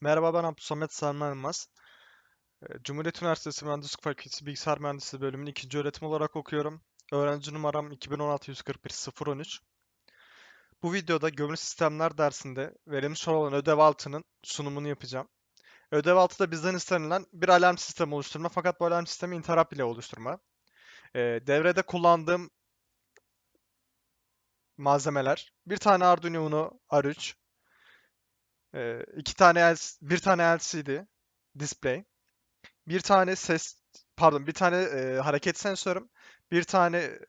Merhaba ben Abdülsamet Sarman Elmas. Ee, Cumhuriyet Üniversitesi Mühendislik Fakültesi Bilgisayar Mühendisliği bölümünün ikinci öğretim olarak okuyorum. Öğrenci numaram 2016-141-013. Bu videoda gömülü sistemler dersinde verilmiş olan ödev altının sunumunu yapacağım. Ödev altı da bizden istenilen bir alarm sistemi oluşturma fakat bu alarm sistemi interrupt ile oluşturma. Ee, devrede kullandığım malzemeler bir tane Arduino Uno R3, ee, iki tane L bir tane LCD display, bir tane ses pardon bir tane e, hareket sensörüm, bir tane e,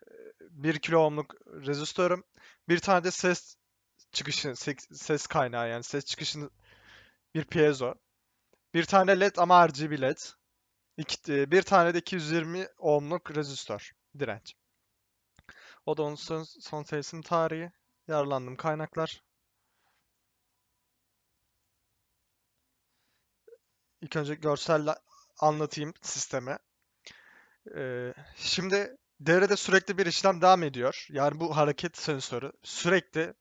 1 kilo ohmluk rezistörüm, bir tane de ses çıkışı ses, kaynağı yani ses çıkışını bir piezo, bir tane LED ama RGB LED, iki, e, bir tane de 220 ohmluk rezistör direnç. O da onun son, son tarihi. Yararlandığım kaynaklar. İlk önce görselle anlatayım sistemi. Ee, şimdi devrede sürekli bir işlem devam ediyor. Yani bu hareket sensörü sürekli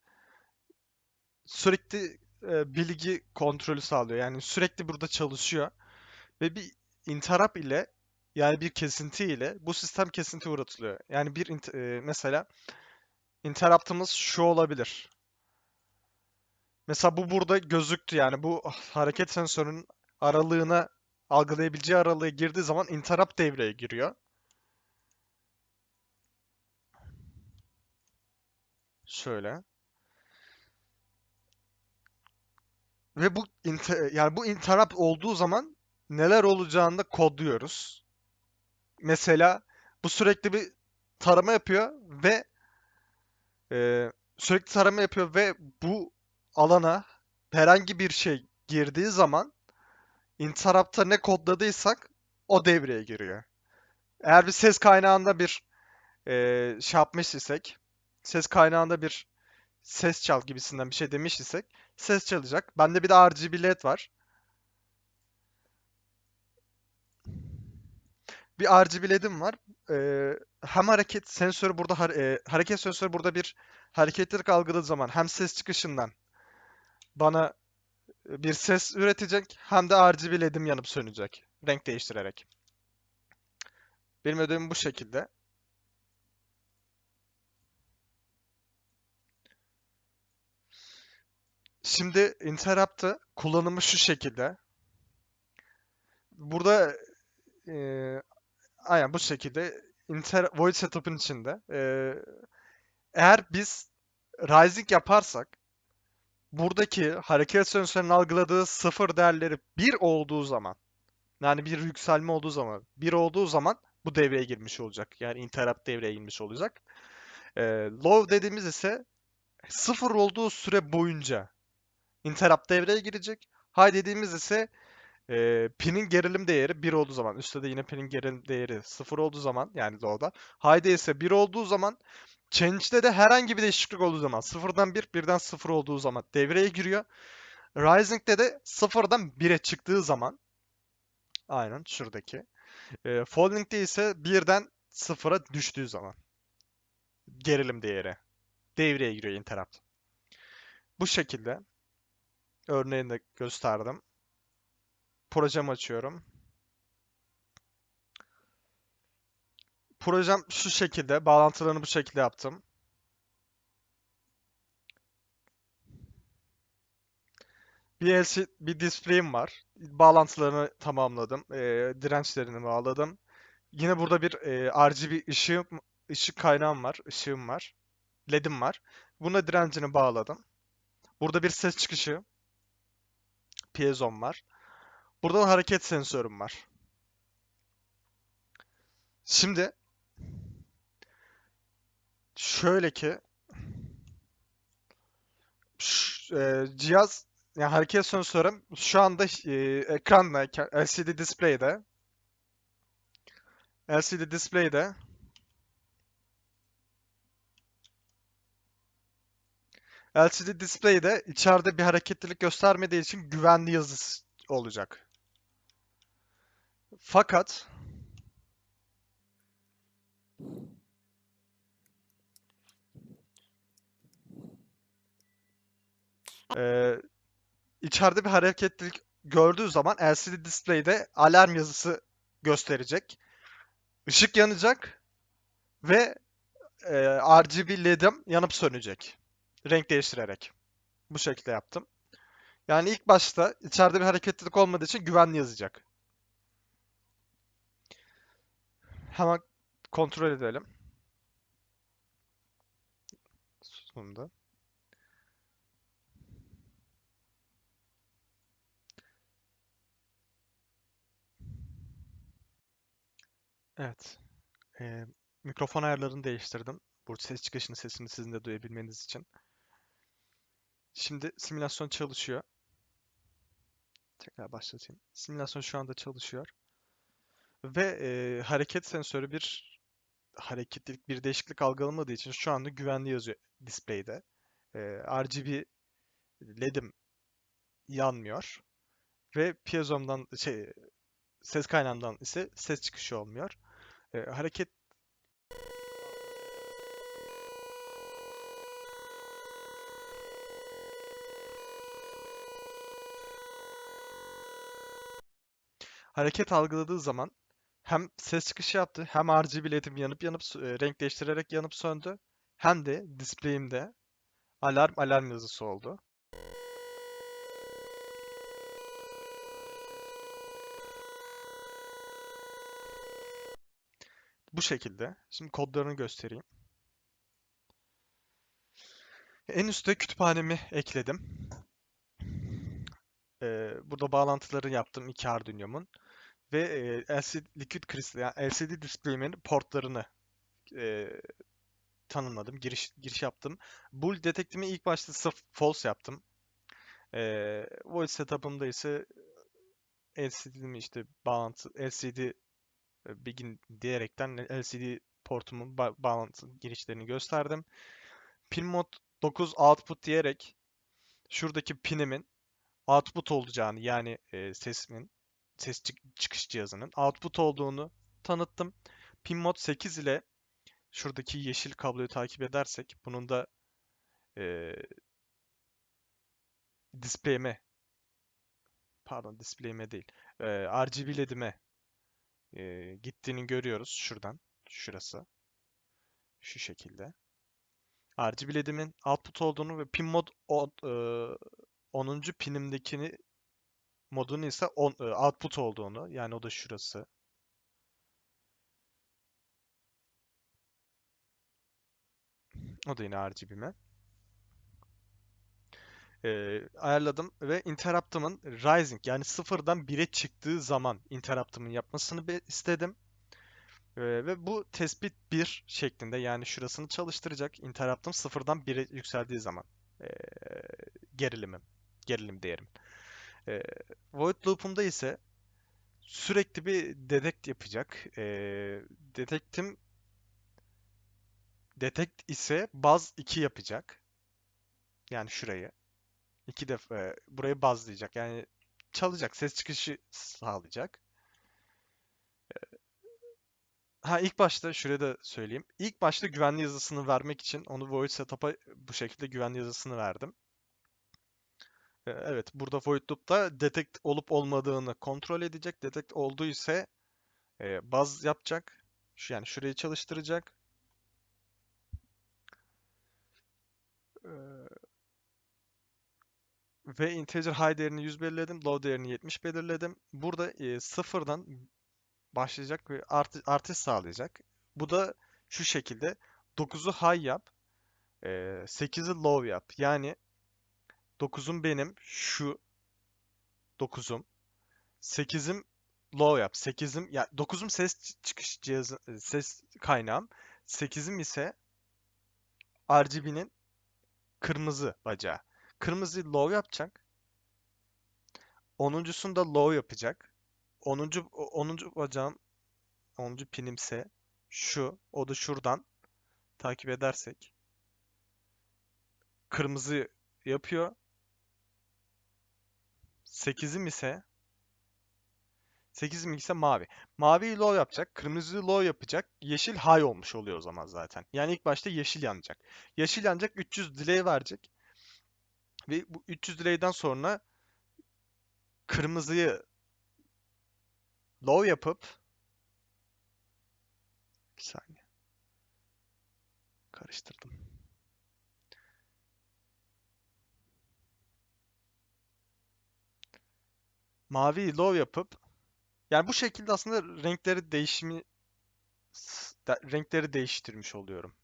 sürekli e, bilgi kontrolü sağlıyor. Yani sürekli burada çalışıyor ve bir interrupt ile yani bir kesinti ile bu sistem kesinti uğratılıyor. Yani bir e, mesela interrupt'ımız şu olabilir. Mesela bu burada gözüktü yani bu hareket sensörünün aralığına algılayabileceği aralığa girdiği zaman interrupt devreye giriyor. Şöyle. Ve bu inter- yani bu interrupt olduğu zaman neler olacağını da kodluyoruz. Mesela bu sürekli bir tarama yapıyor ve e, sürekli tarama yapıyor ve bu alana herhangi bir şey girdiği zaman interrupt'a ne kodladıysak o devreye giriyor. Eğer bir ses kaynağında bir e, şey yapmış isek, ses kaynağında bir ses çal gibisinden bir şey demiş isek ses çalacak. Bende bir de RGB LED var. Bir RGB LED'im var. Ee, hem hareket sensörü burada e, hareket sensörü burada bir hareketlilik algıladığı zaman hem ses çıkışından bana bir ses üretecek hem de RGB LED'im yanıp sönecek renk değiştirerek. Benim ödevim bu şekilde. Şimdi interrupt'ı kullanımı şu şekilde. Burada e, aynen bu şekilde inter void setup'ın içinde e, eğer biz rising yaparsak buradaki hareket sensörünün algıladığı sıfır değerleri 1 olduğu zaman yani bir yükselme olduğu zaman 1 olduğu zaman bu devreye girmiş olacak. Yani interrupt devreye girmiş olacak. E, low dediğimiz ise sıfır olduğu süre boyunca interrupt devreye girecek. High dediğimiz ise e, pinin gerilim değeri 1 olduğu zaman, üstte de yine pinin gerilim değeri 0 olduğu zaman yani low'da. High'de ise 1 olduğu zaman, change'de de herhangi bir değişiklik olduğu zaman, 0'dan 1, 1'den 0 olduğu zaman devreye giriyor. Rising'de de 0'dan 1'e çıktığı zaman, aynen şuradaki. E, Falling'de ise 1'den 0'a düştüğü zaman gerilim değeri devreye giriyor interrupt. Bu şekilde örneğini de gösterdim. Projemi açıyorum. Projem şu şekilde. Bağlantılarını bu şekilde yaptım. Bir LCD, bir display'im var. Bağlantılarını tamamladım. E, dirençlerini bağladım. Yine burada bir e, RGB ışığım, ışık kaynağım var. ışığım var. LED'im var. Buna direncini bağladım. Burada bir ses çıkışı. Piezom var. Burada da hareket sensörüm var. Şimdi şöyle ki e, cihaz yani hareket sensörüm şu anda e, ekranda LCD display'de. LCD display'de. LCD display'de içeride bir hareketlilik göstermediği için güvenli yazısı olacak. Fakat Ee, içeride bir hareketlilik gördüğü zaman LCD display'de alarm yazısı gösterecek. Işık yanacak ve e, RGB LED'im yanıp sönecek. Renk değiştirerek. Bu şekilde yaptım. Yani ilk başta içeride bir hareketlilik olmadığı için güvenli yazacak. Hemen kontrol edelim. Sonunda. Evet. Ee, mikrofon ayarlarını değiştirdim. Bu ses çıkışını sesini sizin de duyabilmeniz için. Şimdi simülasyon çalışıyor. Tekrar başlatayım. Simülasyon şu anda çalışıyor. Ve e, hareket sensörü bir hareketlilik, bir değişiklik algılamadığı için şu anda güvenli yazıyor display'de. E, RGB LED'im yanmıyor. Ve piezo'mdan şey ses kaynağından ise ses çıkışı olmuyor. E, hareket hareket algıladığı zaman hem ses çıkışı yaptı, hem RGB LED'im yanıp yanıp e, renk değiştirerek yanıp söndü, hem de display'imde alarm alarm yazısı oldu. Bu şekilde. Şimdi kodlarını göstereyim. En üstte kütüphanemi ekledim. Ee, burada bağlantıları yaptım iki Arduino'mun. Ve e, LCD Liquid Crystal yani LCD display'imin portlarını e, tanımladım. Giriş giriş yaptım. Bool Detect'imi ilk başta sırf false yaptım. E, voice setup'ımda ise LCD'mi işte bağlantı LCD begin diyerekten LCD portumun ba- bağlantı girişlerini gösterdim. Pin mod 9 output diyerek şuradaki pinimin output olacağını yani e, sesimin ses çık- çıkış cihazının output olduğunu tanıttım. Pin mod 8 ile şuradaki yeşil kabloyu takip edersek bunun da e, display'ime pardon display'ime değil e, RGB LED'ime e, gittiğini görüyoruz şuradan şurası şu şekilde. RGB LED'imin output olduğunu ve pin mod o- e, 10. pinimdekini modunu ise on, e, output olduğunu yani o da şurası. O da yine RGB'me. E, ayarladım ve interrupt'ımın rising yani sıfırdan 1'e çıktığı zaman interrupt'ımın yapmasını istedim. E, ve bu tespit 1 şeklinde yani şurasını çalıştıracak interrupt'ım sıfırdan 1'e yükseldiği zaman e, gerilimim, gerilim değerim. E, void loop'umda ise sürekli bir detect yapacak. E, detect'im detect ise baz 2 yapacak. Yani şurayı. İki defa burayı bazlayacak. Yani çalacak. Ses çıkışı sağlayacak. Ha ilk başta şuraya da söyleyeyim. İlk başta güvenli yazısını vermek için onu void setup'a bu şekilde güvenli yazısını verdim. E, Evet, burada void loop'ta detect olup olmadığını kontrol edecek. Detect olduğu ise e, baz yapacak. Şu yani şurayı çalıştıracak. E, ve integer high değerini 100 belirledim. Low değerini 70 belirledim. Burada e, sıfırdan başlayacak ve artı, artış sağlayacak. Bu da şu şekilde 9'u high yap, e, 8'i low yap. Yani 9'um benim şu 9'um. 8'im low yap. 8'im ya 9'um ses çıkış cihazı ses kaynağım. 8'im ise RGB'nin kırmızı bacağı. Kırmızıyı low yapacak. 10'uncusunu da low yapacak. 10. 10. bacağım 10. pinimse şu. O da şuradan takip edersek kırmızı yapıyor. 8'im ise 8'im ise mavi. Maviyi low yapacak. Kırmızıyı low yapacak. Yeşil high olmuş oluyor o zaman zaten. Yani ilk başta yeşil yanacak. Yeşil yanacak 300 delay verecek. Ve bu 300 delay'den sonra kırmızıyı low yapıp bir saniye karıştırdım. Maviyi low yapıp yani bu şekilde aslında renkleri değişimi renkleri değiştirmiş oluyorum.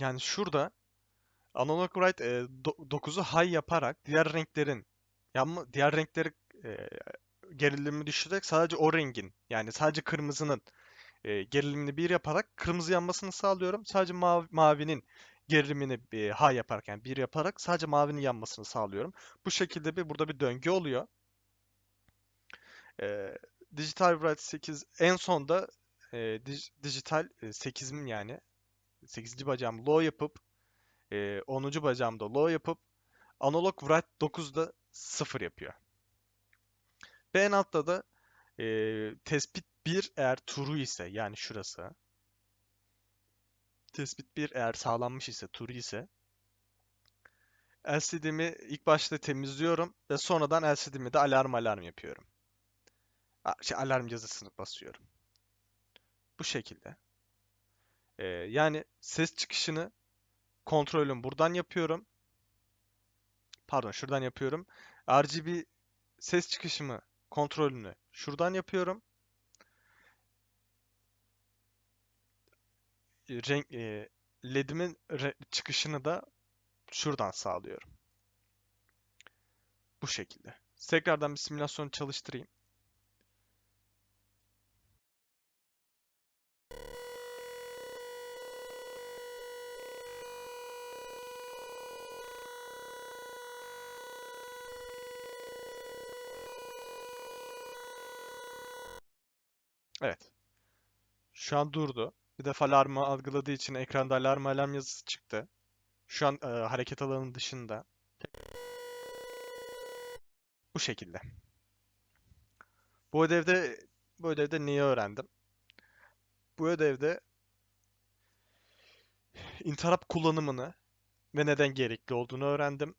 Yani şurada Analog Write e, do- 9'u high yaparak diğer renklerin yanma diğer renkleri e, gerilimi düşürerek sadece o rengin yani sadece kırmızının e, gerilimini bir yaparak kırmızı yanmasını sağlıyorum. Sadece mavi, mavinin gerilimini e, high yaparak yani bir yaparak sadece mavinin yanmasını sağlıyorum. Bu şekilde bir burada bir döngü oluyor. E, Digital Write 8 en sonda e, dij- dijital e, 8'im yani 8. bacağım low yapıp e, 10. bacağımda low yapıp analog write 9'da 0 yapıyor. Ve en altta da e, tespit 1 eğer true ise yani şurası tespit 1 eğer sağlanmış ise true ise LCD'mi ilk başta temizliyorum ve sonradan LCD'mi de alarm alarm yapıyorum. Şey, alarm yazısını basıyorum. Bu şekilde. E, yani ses çıkışını kontrolüm buradan yapıyorum. Pardon şuradan yapıyorum. RGB ses çıkışımı kontrolünü şuradan yapıyorum. E, renk e, LED'imin çıkışını da şuradan sağlıyorum. Bu şekilde. Tekrardan bir simülasyon çalıştırayım. Evet. Şu an durdu. Bir defa alarmı algıladığı için ekranda alarm alarm yazısı çıktı. Şu an e, hareket alanının dışında. Bu şekilde. Bu ödevde bu ödevde neyi öğrendim? Bu ödevde interrupt kullanımını ve neden gerekli olduğunu öğrendim.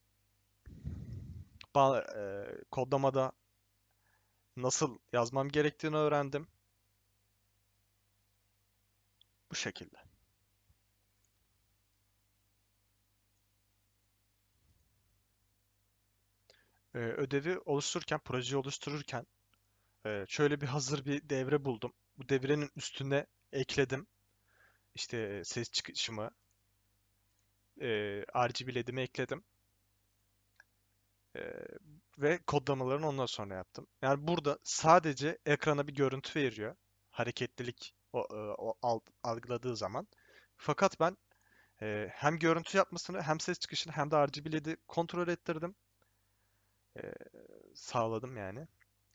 Ba- e, kodlamada nasıl yazmam gerektiğini öğrendim. Bu şekilde. Ee, ödevi oluştururken, projeyi oluştururken e, şöyle bir hazır bir devre buldum. Bu devrenin üstüne ekledim. İşte ses çıkışımı, e, RGB LED'imi ekledim. E, ve kodlamalarını ondan sonra yaptım. Yani burada sadece ekrana bir görüntü veriyor. Hareketlilik o, e, o al- algıladığı zaman. Fakat ben e, hem görüntü yapmasını hem ses çıkışını hem de RGB LED'i kontrol ettirdim. E, sağladım yani.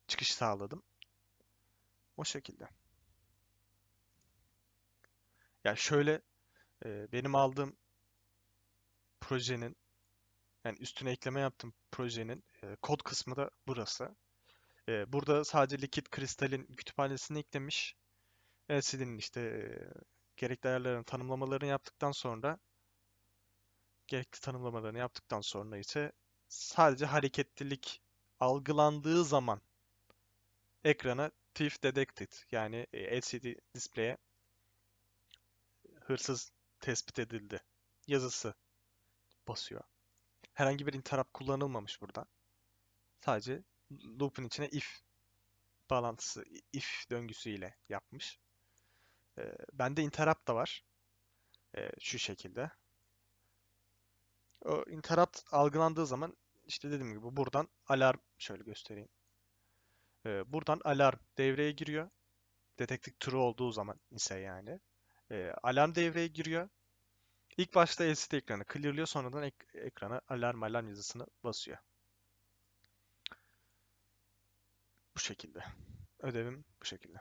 Çıkış sağladım. O şekilde. Ya şöyle e, benim aldığım projenin yani üstüne ekleme yaptığım projenin e, kod kısmı da burası. E, burada sadece Liquid Crystal'in kütüphanesini eklemiş. LCD'nin işte gerekli ayarlarını tanımlamalarını yaptıktan sonra gerekli tanımlamalarını yaptıktan sonra ise sadece hareketlilik algılandığı zaman ekrana thief detected yani LCD display'e hırsız tespit edildi yazısı basıyor. Herhangi bir interrupt kullanılmamış burada. Sadece loop'un içine if bağlantısı, if döngüsüyle yapmış. Ee, bende interrupt da var. Ee, şu şekilde. O interrupt algılandığı zaman işte dediğim gibi buradan alarm şöyle göstereyim. Ee, buradan alarm devreye giriyor. Detected true olduğu zaman ise yani. Ee, alarm devreye giriyor. İlk başta LCD ekranı clearlıyor sonradan ek- ekrana alarm alarm yazısını basıyor. Bu şekilde. Ödevim bu şekilde.